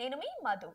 నేను మీ మధు.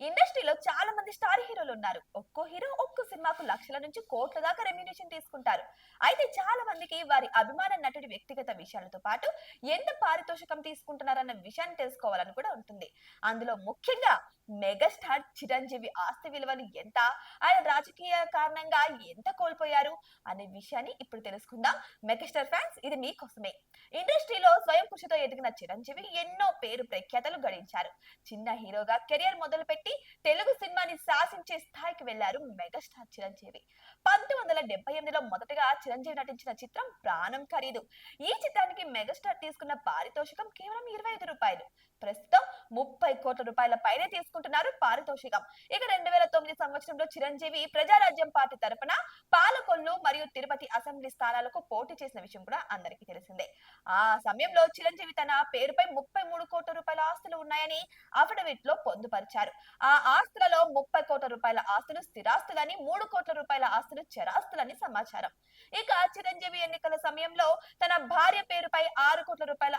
ఇండస్ట్రీలో చాలా మంది స్టార్ హీరోలు ఉన్నారు. ఒక్కో హీరో ఒక్కో సినిమాకు లక్షల నుంచి కోట్ల దాకా రెమ్యునేషన్ తీసుకుంటారు. అయితే చాలా మందికి వారి అభిమాన నటుడి వ్యక్తిగత విషయాలతో పాటు ఎంత పారితోషికం తీసుకుంటున్నారన్న విషయాన్ని తెలుసుకోవాలని కూడా ఉంటుంది. అందులో ముఖ్యంగా మెగాస్టార్ చిరంజీవి ఆస్తి విలువలు ఎంత ఆయన రాజకీయ కారణంగా ఎంత కోల్పోయారు అనే విషయాన్ని ఇప్పుడు తెలుసుకుందాం. మెగాస్టార్ ఫ్యాన్స్ ఇది మీకోసమే. ఇండస్ట్రీలో స్వయం కృషితో ఎదిగిన చిరంజీవి ఎన్నో పేరు ప్రఖ్యాతలు గడించారు. చిన్న హీరోగా కెరియర్ మొదలుపెట్టి తెలుగు సినిమాని శాసించే స్థాయికి వెళ్ళారు మెగాస్టార్ చిరంజీవి. పంతొమ్మిది వందల డెబ్బై ఎనిమిదిలో మొదటగా చిరంజీవి నటించిన చిత్రం ప్రాణం ఖరీదు. ఈ చిత్రానికి మెగాస్టార్ తీసుకున్న పారితోషికం కేవలం ఇరవై ఐదు రూపాయలు. ప్రస్తుతం ముప్పై కోట్ల రూపాయల పైనే తీసుకుంటున్నారు పారితోషికం. ఇక రెండు వేల తొమ్మిది సంవత్సరంలో చిరంజీవి ప్రజారాజ్యం పార్టీ తరపున పాలకొల్లు మరియు తిరుపతి అసెంబ్లీ స్థానాలకు పోటీ చేసిన విషయం కూడా అందరికీ తెలిసిందే. ఆ సమయంలో చిరంజీవి తన పేరుపై ముప్పై మూడు కోట్ల రూపాయల ఆస్తులు ఉన్నాయని అఫిడవిట్లో పొందుపరిచారు. ఆ ఆస్తులలో ముప్పై కోట్ల రూపాయల ఆస్తులు స్థిరాస్తులని మూడు కోట్ల రూపాయల ఆస్తులు చరాస్తులని సమాచారం. ఇక చిరంజీవి ఎన్నికల సమయంలో తన భార్య పేరుపై ఆరు కోట్ల రూపాయల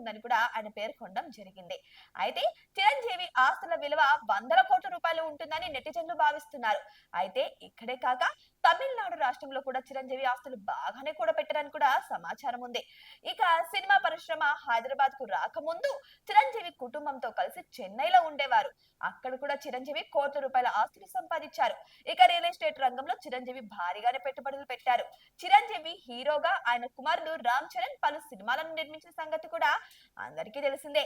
ఉందని కూడా ఆయన పేర్కొనడం జరిగింది. అయితే చిరంజీవి ఆస్తుల విలువ వందల కోట్ల రూపాయలు ఉంటుందని నెటిజన్లు భావిస్తున్నారు. అయితే ఇక్కడే కాక తమిళనాడు రాష్ట్రంలో కూడా చిరంజీవి ఆస్తులు బాగానే కూడా పెట్టారని కూడా సమాచారం ఉంది. ఇక సినిమా పరిశ్రమ హైదరాబాద్కు రాకముందు చిరంజీవి కుటుంబంతో కలిసి చెన్నైలో ఉండేవారు. అక్కడ కూడా చిరంజీవి కోట్ల రూపాయల ఆస్తులు సంపాదించారు. ఇక రియల్ ఎస్టేట్ రంగంలో చిరంజీవి భారీగానే పెట్టుబడులు పెట్టారు. చిరంజీవి హీరోగా ఆయన కుమారుడు రామ్ చరణ్ పలు సినిమాలను నిర్మించిన సంగతి కూడా అందరికీ తెలిసిందే.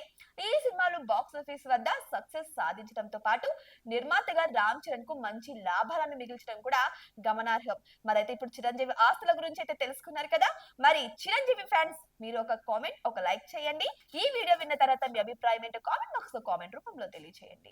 ఈ సినిమాలు బాక్స్ ఆఫీస్ వద్ద సక్సెస్ సాధించడంతో పాటు నిర్మాతగా రామ్ చరణ్కు మంచి లాభాలను మిగిల్చడం కూడా గమనార్హం. మరైతే ఇప్పుడు చిరంజీవి ఆస్తుల గురించి అయితే తెలుసుకున్నారు కదా? మరి చిరంజీవి ఫ్యాన్స్ మీరు ఒక కామెంట్ ఒక లైక్ చేయండి. ఈ వీడియో విన్న తర్వాత మీ అభిప్రాయం ఏంటో కామెంట్ బాక్స్లో కామెంట్ రూపంలో తెలియజేయండి